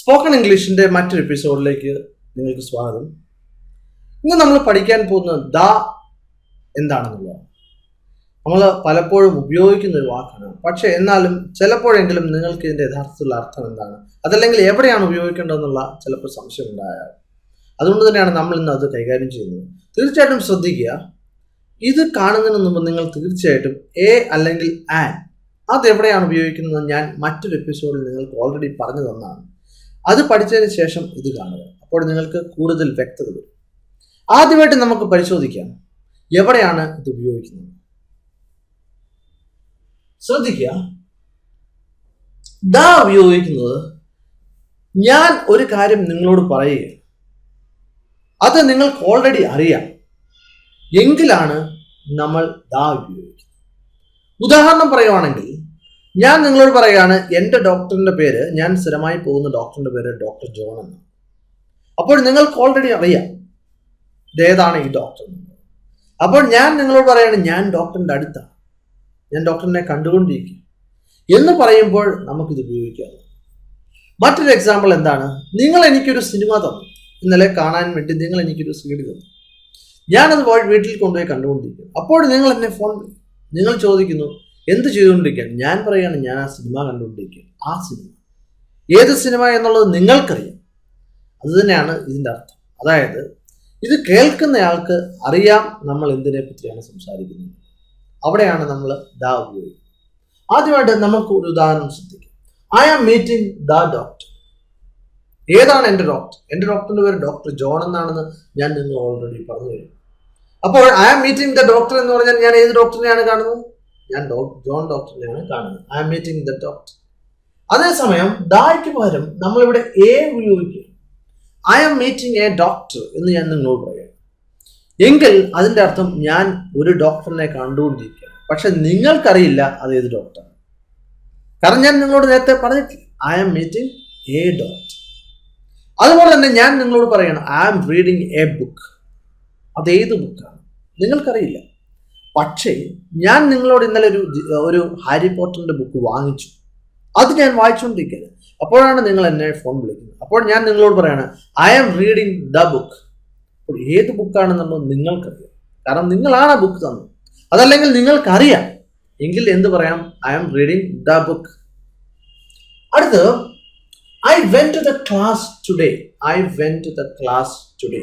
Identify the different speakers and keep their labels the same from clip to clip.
Speaker 1: spoken ഇംഗ്ലീഷിന്റെ മറ്റൊരു എപ്പിസോഡിലേക്ക് നിങ്ങൾക്ക് സ്വാഗതം ഇന്ന് നമ്മൾ പഠിക്കാൻ പോകുന്ന ദ എന്താണെന്നുള്ളതാണ് നമ്മൾ പലപ്പോഴും ഉപയോഗിക്കുന്ന ഒരു വാക്കാണ് പക്ഷേ എന്നാലും ചിലപ്പോഴെങ്കിലും നിങ്ങൾക്ക് ഇതിൻ്റെ യഥാർത്ഥത്തിലുള്ള അർത്ഥം എന്താണ് അതല്ലെങ്കിൽ എവിടെയാണ് ഉപയോഗിക്കേണ്ടതെന്നുള്ള ചിലപ്പോൾ സംശയം ഉണ്ടായാൽ അതുകൊണ്ട് തന്നെയാണ് നമ്മൾ ഇന്ന് അത് കൈകാര്യം ചെയ്യുന്നത് തീർച്ചയായിട്ടും ശ്രദ്ധിക്കുക ഇത് കാണുന്നതിന് മുമ്പ് നിങ്ങൾ തീർച്ചയായിട്ടും എ അല്ലെങ്കിൽ ആൻ അതെവിടെയാണ് ഉപയോഗിക്കുന്നത് ഞാൻ മറ്റൊരു എപ്പിസോഡിൽ നിങ്ങൾക്ക് ഓൾറെഡി പറഞ്ഞു തന്നാണ് അത് പഠിച്ചതിന് ശേഷം ഇത് കാണുക അപ്പോൾ നിങ്ങൾക്ക് കൂടുതൽ വ്യക്തത വരും ആദ്യമായിട്ട് നമുക്ക് പരിശോധിക്കാം എവിടെയാണ് ഇത് ഉപയോഗിക്കുന്നത് ശ്രദ്ധിക്കുക ദാ ഉപയോഗിക്കുന്നത് ഞാൻ ഒരു കാര്യം നിങ്ങളോട് പറയുകയാണ് അത് നിങ്ങൾക്ക് ഓൾറെഡി അറിയാം എങ്കിലാണ് നമ്മൾ ദാ ഉപയോഗിക്കുന്നത് ഉദാഹരണം പറയുവാണെങ്കിൽ ഞാൻ നിങ്ങളോട് പറയുകയാണ് എൻ്റെ ഡോക്ടറിൻ്റെ പേര് ഞാൻ സ്ഥിരമായി പോകുന്ന ഡോക്ടറിൻ്റെ പേര് ഡോക്ടർ ജോൺ എന്ന് അപ്പോൾ നിങ്ങൾക്ക് ഓൾറെഡി അറിയാം ഏതാണ് ഈ ഡോക്ടർ അപ്പോൾ ഞാൻ നിങ്ങളോട് പറയാണ് ഞാൻ ഡോക്ടറിൻ്റെ അടുത്താണ് ഞാൻ ഡോക്ടറിനെ കണ്ടുകൊണ്ടിരിക്കും എന്ന് പറയുമ്പോൾ നമുക്കിത് ഉപയോഗിക്കാം മറ്റൊരു എക്സാമ്പിൾ എന്താണ് നിങ്ങൾ എനിക്കൊരു സിനിമ തന്നു ഇന്നലെ കാണാൻ വേണ്ടി നിങ്ങൾ എനിക്കൊരു സീഡ് തന്നു ഞാനത് വീട്ടിൽ കൊണ്ടുപോയി കണ്ടുകൊണ്ടിരിക്കും അപ്പോൾ നിങ്ങൾ എന്നെ ഫോൺ നിങ്ങൾ ചോദിക്കുന്നു എന്ത് ചെയ്തുകൊണ്ടിരിക്കുകയാണ് ഞാൻ പറയുകയാണ് ഞാൻ ആ സിനിമ കണ്ടുകൊണ്ടിരിക്കുക ആ സിനിമ ഏത് സിനിമ എന്നുള്ളത് നിങ്ങൾക്കറിയാം അത് തന്നെയാണ് ഇതിൻ്റെ അർത്ഥം അതായത് ഇത് കേൾക്കുന്നയാൾക്ക് അറിയാം നമ്മൾ എന്തിനെ പറ്റിയാണ് സംസാരിക്കുന്നത് അവിടെയാണ് നമ്മൾ ദ ഉപയോഗിക്കുന്നത് ആദ്യമായിട്ട് നമുക്ക് ഒരു ഉദാഹരണം ശ്രദ്ധിക്കാം I am meeting the doctor ഏതാണ് എൻ്റെ ഡോക്ടർ എൻ്റെ ഡോക്ടറിൻ്റെ പേര് ഡോക്ടർ ജോൺ എന്നാണെന്ന് ഞാൻ നിങ്ങൾ ഓൾറെഡി പറഞ്ഞു കഴിഞ്ഞു അപ്പോൾ I am meeting the doctor എന്ന് പറഞ്ഞാൽ ഞാൻ ഏത് ഡോക്ടറിനെയാണ് കാണുന്നത് ഞാൻ ജോൺ ഡോക്ടറിനെയാണ് കാണുന്നത് I am meeting the doctor അതേസമയം ദായ്ക്ക് പകരം നമ്മളിവിടെ എ ഉപയോഗിക്കും I am meeting a doctor എന്ന് ഞാൻ നിങ്ങളോട് പറയാം എങ്കിൽ അതിൻ്റെ അർത്ഥം ഞാൻ ഒരു ഡോക്ടറിനെ കണ്ടുകൊണ്ടിരിക്കുകയാണ് പക്ഷെ നിങ്ങൾക്കറിയില്ല അത് ഏത് ഡോക്ടറാണ് കാരണം ഞാൻ നിങ്ങളോട് നേരത്തെ പറഞ്ഞിട്ടില്ല I am meeting a doctor അതുപോലെ തന്നെ ഞാൻ നിങ്ങളോട് പറയണം I am reading a book അത് ഏത് ബുക്കാണ് നിങ്ങൾക്കറിയില്ല പക്ഷേ ഞാൻ നിങ്ങളോട് ഇന്നലെ ഒരു ഒരു ഹാരി പോട്ടറിന്റെ ബുക്ക് വാങ്ങിച്ചു അത് ഞാൻ വായിച്ചുകൊണ്ടിരിക്കുന്നത് അപ്പോഴാണ് നിങ്ങൾ എന്നെ ഫോൺ വിളിക്കുന്നത് അപ്പോൾ ഞാൻ നിങ്ങളോട് പറയാണ് I am reading the book അപ്പോൾ ഏത് ബുക്കാണെന്നുള്ളത് നിങ്ങൾക്കറിയാം കാരണം നിങ്ങളാണ് ആ ബുക്ക് തന്നത് അതല്ലെങ്കിൽ നിങ്ങൾക്കറിയാം എങ്കിൽ എന്ത് പറയാം I am reading the book അടുത്ത് I went to the class today I went to the class today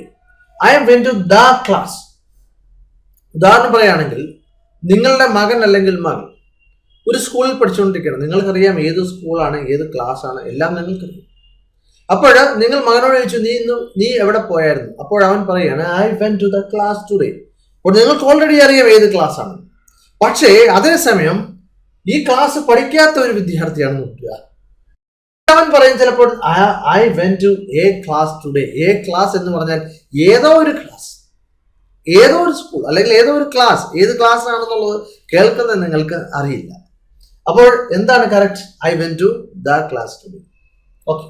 Speaker 1: I went to the class ഉദാഹരണം പറയുകയാണെങ്കിൽ നിങ്ങളുടെ മകൻ അല്ലെങ്കിൽ മകൾ ഒരു സ്കൂളിൽ പഠിച്ചുകൊണ്ടിരിക്കുകയാണ് നിങ്ങൾക്കറിയാം ഏത് സ്കൂളാണ് ഏത് ക്ലാസ് ആണ് എല്ലാം നിങ്ങൾക്കറിയാം അപ്പോൾ നിങ്ങൾ മകനോട് ചോദിച്ചു നീ ഇന്ന് നീ എവിടെ പോയായിരുന്നു അപ്പോൾ അവൻ പറയാണ് I went to the class today അപ്പോൾ നിങ്ങൾക്ക് ഓൾറെഡി അറിയാം ഏത് ക്ലാസ് ആണ് പക്ഷേ അതേസമയം ഈ ക്ലാസ് പഠിക്കാത്ത ഒരു വിദ്യാർത്ഥിയാണ് നോക്കുക അവൻ പറയും ചിലപ്പോൾ I went to a class today a class എന്ന് പറഞ്ഞാൽ ഏതോ ഒരു ക്ലാസ് ഏതോ ഒരു സ്കൂൾ അല്ലെങ്കിൽ ഏതോ ഒരു ക്ലാസ് ഏത് ആണെന്നുള്ളത് കേൾക്കുന്നത് നിങ്ങൾക്ക് അറിയില്ല അപ്പോൾ എന്താണ് correct I went to the class today okay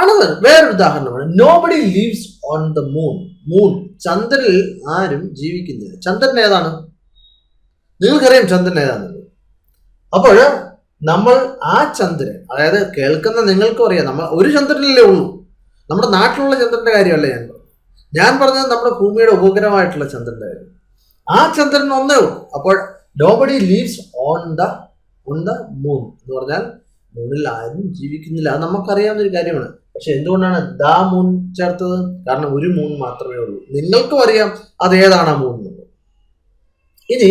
Speaker 1: another വേറൊരു ഉദാഹരണമാണ് nobody lives on the moon moon ചന്ദ്രനിൽ ആരും ജീവിക്കുന്നില്ല ചന്ദ്രൻ ഏതാണ് നിങ്ങൾക്കറിയാം ചന്ദ്രൻ ഏതാണെന്നുള്ളത് അപ്പോൾ നമ്മൾ ആ ചന്ദ്രൻ അതായത് കേൾക്കുന്ന നിങ്ങൾക്കും അറിയാം നമ്മൾ ഒരു ചന്ദ്രനല്ലേ ഉള്ളൂ നമ്മുടെ നാട്ടിലുള്ള ചന്ദ്രന്റെ കാര്യമല്ല ഞാൻ ഞാൻ പറഞ്ഞത് നമ്മുടെ ഭൂമിയുടെ ഉപഗ്രഹമായിട്ടുള്ള ചന്ദ്രനായിരുന്നു ആ ചന്ദ്രൻ ഒന്നേ ഉള്ളൂ അപ്പോൾ nobody lives on the on the moon എന്ന് പറഞ്ഞാൽ മൂണിൽ ആരും ജീവിക്കുന്നില്ല അത് നമുക്കറിയാവുന്ന ഒരു കാര്യമാണ് പക്ഷെ എന്തുകൊണ്ടാണ് ദ മൂൺ ചേർത്തത് കാരണം ഒരു മൂൺ മാത്രമേ ഉള്ളൂ നിങ്ങൾക്കും അറിയാം അത് ഏതാണ് ആ മൂൺ എന്നുള്ളത് ഇനി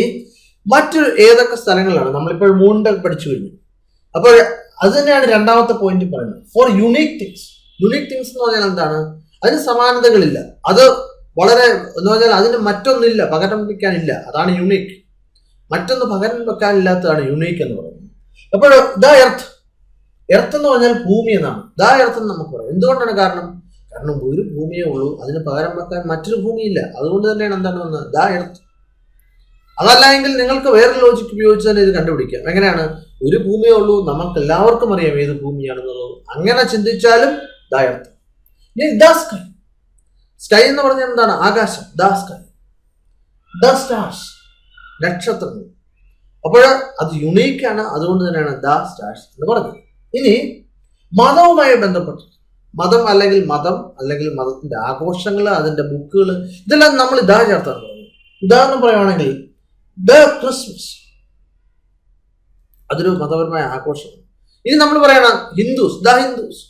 Speaker 1: മറ്റു ഏതൊക്കെ സ്ഥലങ്ങളാണ് നമ്മളിപ്പോൾ മൂണിൻ്റെ പഠിച്ചു കഴിഞ്ഞു അപ്പോൾ അത് തന്നെയാണ് രണ്ടാമത്തെ പോയിന്റ് പറയുന്നത് four unique things unique things എന്ന് പറഞ്ഞാൽ എന്താണ് അതിന് സമാനതകളില്ല അത് വളരെ എന്ന് പറഞ്ഞാൽ അതിന് മറ്റൊന്നില്ല പകരം വയ്ക്കാനില്ല അതാണ് യുണീക്ക് മറ്റൊന്ന് പകരം വെക്കാനില്ലാത്തതാണ് യുണീക്ക് എന്ന് പറയുന്നത് അപ്പോൾ ദ എർത്ത് എർത്ത് എന്ന് പറഞ്ഞാൽ ഭൂമി എന്നാണ് ദ എർത്ത് എന്ന് നമുക്ക് പറയാം എന്തുകൊണ്ടാണ് കാരണം കാരണം ഒരു ഭൂമിയേ ഉള്ളൂ അതിന് പകരം വെക്കാൻ മറ്റൊരു ഭൂമിയില്ല അതുകൊണ്ട് തന്നെയാണ് എന്താണ് വന്നത് ദ എർത്ത് അതല്ല എങ്കിൽ നിങ്ങൾക്ക് വേറെ ലോജിക് ഉപയോഗിച്ച് തന്നെ ഇത് കണ്ടുപിടിക്കാം എങ്ങനെയാണ് ഒരു ഭൂമിയേ ഉള്ളൂ നമുക്ക് എല്ലാവർക്കും അറിയാം ഏത് ഭൂമിയാണെന്നുള്ളത് അങ്ങനെ ചിന്തിച്ചാലും the earth the sky sky എന്ന് പറഞ്ഞാൽ എന്താണ് ആകാശം ദ സ്കൈ ദ സ്റ്റാർസ് നക്ഷത്രങ്ങൾ അപ്പോൾ അത് ആണ് അതുകൊണ്ട് തന്നെയാണ് ദ സ്റ്റാർസ് എന്ന് പറഞ്ഞത് ഇനി മതവുമായി ബന്ധപ്പെട്ട് മതം അല്ലെങ്കിൽ മതം അല്ലെങ്കിൽ മതത്തിന്റെ ആഘോഷങ്ങൾ അതിന്റെ ബുക്കുകൾ ഇതെല്ലാം നമ്മൾ ഇതാ ചേർത്താൻ പറഞ്ഞത് ഉദാഹരണം പറയുകയാണെങ്കിൽ ദ ക്രിസ്മസ് അതൊരു മതപരമായ ആഘോഷമാണ് ഇനി നമ്മൾ പറയണം ഹിന്ദുസ് ദ ഹിന്ദുസ്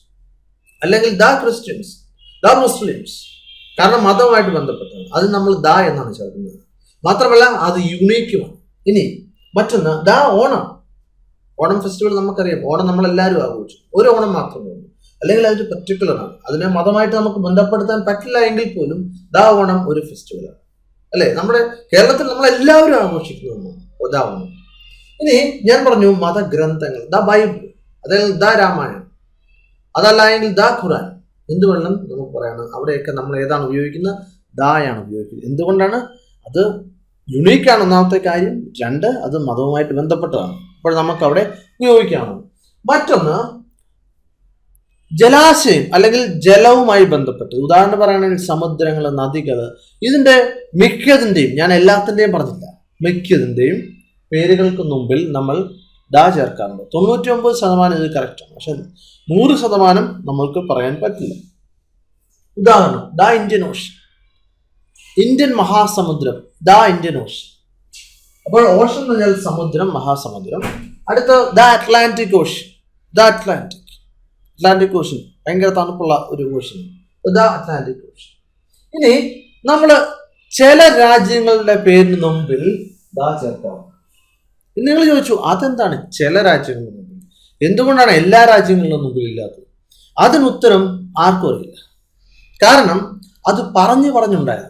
Speaker 1: അല്ലെങ്കിൽ ദ ക്രിസ്ത്യൻസ് ദ മുസ്ലിംസ് കാരണം മതവുമായിട്ട് ബന്ധപ്പെട്ടത് അത് നമ്മൾ ദ എന്നാണ് ചേർക്കുന്നത് മാത്രമല്ല അത് യുണീക്കുമാണ് ഇനി മറ്റൊന്ന് ദ ഓണം ഓണം ഫെസ്റ്റിവൽ നമുക്കറിയാം ഓണം നമ്മൾ എല്ലാവരും ആഘോഷിച്ചു ഒരു ഓണം മാത്രമേ ഉള്ളൂ അല്ലെങ്കിൽ അതൊരു പെർട്ടിക്കുലർ ആണ് അതിനെ മതമായിട്ട് നമുക്ക് ബന്ധപ്പെടുത്താൻ പറ്റില്ല എങ്കിൽ പോലും ദ ഓണം ഒരു ഫെസ്റ്റിവലാണ് അല്ലെ നമ്മുടെ കേരളത്തിൽ നമ്മൾ എല്ലാവരും ആഘോഷിക്കുന്നു ഓണം ഇനി ഞാൻ പറഞ്ഞു മതഗ്രന്ഥങ്ങൾ ദ ബൈബിൾ അതായത് ദ രാമായണം അതല്ലെങ്കിൽ ദ ഖുറാൻ എന്തുകൊണ്ടും നമുക്ക് പറയാണ് അവിടെയൊക്കെ നമ്മൾ ഏതാണ് ഉപയോഗിക്കുന്നത് ദായാണ് ഉപയോഗിക്കുന്നത് എന്തുകൊണ്ടാണ് അത് യുണീക്കാണ് ഒന്നാമത്തെ കാര്യം രണ്ട് അത് മതവുമായിട്ട് ബന്ധപ്പെട്ടതാണ് അപ്പോൾ നമുക്ക് അവിടെ ഉപയോഗിക്കാണ് മറ്റൊന്ന് ജലാശയം അല്ലെങ്കിൽ ജലവുമായി ബന്ധപ്പെട്ട് ഉദാഹരണം പറയുകയാണെങ്കിൽ സമുദ്രങ്ങൾ നദികൾ ഇതിൻ്റെ മിക്കതിൻ്റെയും ഞാൻ എല്ലാത്തിൻ്റെയും പറഞ്ഞില്ല മിക്കതിൻ്റെയും പേരുകൾക്ക് മുമ്പിൽ നമ്മൾ ഡാ ചേർക്കാറുണ്ട് തൊണ്ണൂറ്റി ഒമ്പത് ശതമാനം ഇത് കറക്റ്റാണ് പക്ഷെ നൂറ് ശതമാനം നമ്മൾക്ക് പറയാൻ പറ്റില്ല ഉദാഹരണം ദ ഇന്ത്യൻ ഓഷൻ ഇന്ത്യൻ മഹാസമുദ്രം ദ ഇന്ത്യൻ ഓഷൻ അപ്പോൾ ഓഷൻ എന്ന് പറഞ്ഞാൽ സമുദ്രം മഹാസമുദ്രം അടുത്ത the Atlantic ocean the Atlantic Atlantic ocean ഭയങ്കര തണുപ്പുള്ള ഒരു ഓഷൻ ദ അറ്റ്ലാന്റിക് ഓഷൻ ഇനി നമ്മൾ ചില രാജ്യങ്ങളുടെ പേരിന് മുമ്പിൽ ദാ ചേർക്കാം നിങ്ങൾ ചോദിച്ചു അതെന്താണ് ചില രാജ്യങ്ങളിൽ മുമ്പിൽ എന്തുകൊണ്ടാണ് എല്ലാ രാജ്യങ്ങളിലും മുമ്പിൽ ഇല്ലാത്തത് അതിനുത്തരം ആർക്കും അറിയില്ല കാരണം അത് പറഞ്ഞു പറഞ്ഞുണ്ടായത്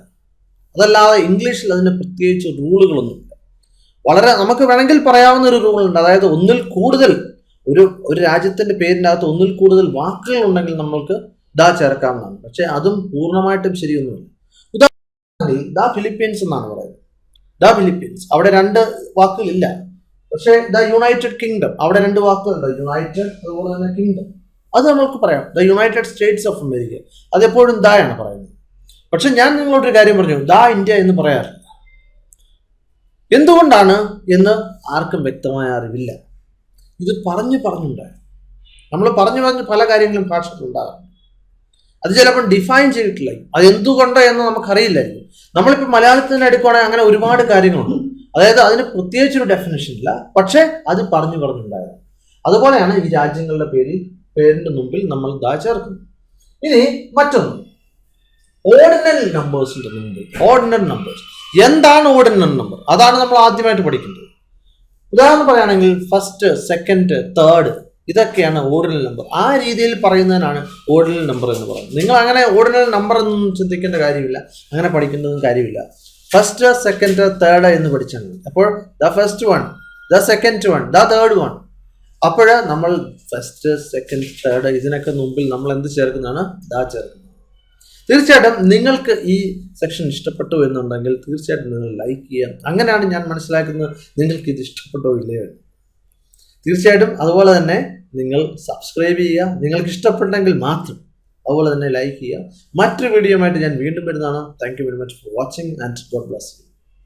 Speaker 1: അതല്ലാതെ ഇംഗ്ലീഷിൽ അതിന് പ്രത്യേകിച്ച് റൂളുകളൊന്നുമില്ല വളരെ നമുക്ക് വേണമെങ്കിൽ പറയാവുന്ന ഒരു റൂളുണ്ട് അതായത് ഒന്നിൽ കൂടുതൽ ഒരു ഒരു രാജ്യത്തിന്റെ പേരിനകത്ത് ഒന്നിൽ കൂടുതൽ വാക്കുകൾ ഉണ്ടെങ്കിൽ നമ്മൾക്ക് ദാ ചേർക്കാവുന്നതാണ് പക്ഷെ അതും പൂർണ്ണമായിട്ടും ശരിയൊന്നുമില്ല ഉദാഹരണത്തിൽ ദ ഫിലിപ്പീൻസ് എന്നാണ് പറയുന്നത് ദ ഫിലിപ്പീൻസ് അവിടെ രണ്ട് വാക്കുകളില്ല പക്ഷേ ദ യുണൈറ്റഡ് കിങ്ഡം അവിടെ രണ്ട് വാക്കുകളുണ്ട് യുണൈറ്റഡ് അതുപോലെ തന്നെ കിങ്ഡം അത് നമുക്ക് പറയാം the United States of America അതെപ്പോഴും ദ എന്ന് പറയുന്നത് പക്ഷെ ഞാൻ നിങ്ങളോടൊരു കാര്യം പറഞ്ഞു ദ ഇന്ത്യ എന്ന് പറയാറില്ല എന്തുകൊണ്ടാണ് എന്ന് ആർക്കും വ്യക്തമായ അറിവില്ല ഇത് പറഞ്ഞു പറഞ്ഞുണ്ടായി നമ്മൾ പറഞ്ഞു പറഞ്ഞ് പല കാര്യങ്ങളും ഭാഷയിലുണ്ടാകാറുണ്ട് അത് ചിലപ്പോൾ ഡിഫൈൻ ചെയ്തിട്ടില്ല അത് എന്തുകൊണ്ട് എന്ന് നമുക്കറിയില്ലായിരുന്നു നമ്മളിപ്പോൾ മലയാളത്തിൽ നിന്ന് എടുക്കുവാണെങ്കിൽ അങ്ങനെ ഒരുപാട് കാര്യങ്ങളുണ്ട് അതായത് അതിന് പ്രത്യേകിച്ചൊരു ഡെഫിനേഷൻ ഇല്ല പക്ഷേ അത് പറഞ്ഞു പറഞ്ഞുണ്ടായത് അതുപോലെയാണ് ഈ രാജ്യങ്ങളുടെ പേരിൽ പേരിന്റെ മുമ്പിൽ നമ്മൾ ദാ ചേർക്കുന്നത് ഇനി മറ്റൊന്ന് ഓർഡിനൽ നമ്പേഴ്സിൽ മുമ്പിൽ ഓർഡിനൽ നമ്പേഴ്സ് എന്താണ് ഓർഡിനൽ നമ്പർ അതാണ് നമ്മൾ ആദ്യമായിട്ട് പഠിക്കുന്നത് ഉദാഹരണം പറയുകയാണെങ്കിൽ ഫസ്റ്റ് സെക്കൻഡ് തേർഡ് ഇതൊക്കെയാണ് ഓർഡിനൽ നമ്പർ ആ രീതിയിൽ പറയുന്നതിനാണ് ഓർഡിനൽ നമ്പർ എന്ന് പറയുന്നത് നിങ്ങൾ അങ്ങനെ ഓർഡിനൽ നമ്പർ എന്നൊന്നും ചിന്തിക്കേണ്ട കാര്യമില്ല അങ്ങനെ പഠിക്കുന്നതും കാര്യമില്ല ഫസ്റ്റ് സെക്കൻഡ് തേർഡ് എന്ന് പഠിച്ചിട്ടുണ്ട് അപ്പോൾ the first one the second one the third one അപ്പോൾ നമ്മൾ ഫസ്റ്റ് സെക്കൻഡ് തേർഡ് ഇതിനൊക്കെ മുമ്പിൽ നമ്മൾ എന്ത് ചേർക്കുന്നതാണ് ദ ചേർക്കുന്നത് തീർച്ചയായിട്ടും നിങ്ങൾക്ക് ഈ സെക്ഷൻ ഇഷ്ടപ്പെട്ടു എന്നുണ്ടെങ്കിൽ തീർച്ചയായിട്ടും നിങ്ങൾ ലൈക്ക് ചെയ്യാം അങ്ങനെയാണ് ഞാൻ മനസ്സിലാക്കുന്നത് നിങ്ങൾക്ക് ഇത് ഇഷ്ടപ്പെട്ടോ ഇല്ലയോ തീർച്ചയായിട്ടും അതുപോലെ തന്നെ നിങ്ങൾ സബ്സ്ക്രൈബ് ചെയ്യുക നിങ്ങൾക്ക് ഇഷ്ടപ്പെട്ടെങ്കിൽ മാത്രം അതുപോലെ തന്നെ ലൈക്ക് ചെയ്യുക മറ്റൊരു വീഡിയോ ആയിട്ട് ഞാൻ വീണ്ടും വരുന്നതാണ് thank you very much for watching and God bless U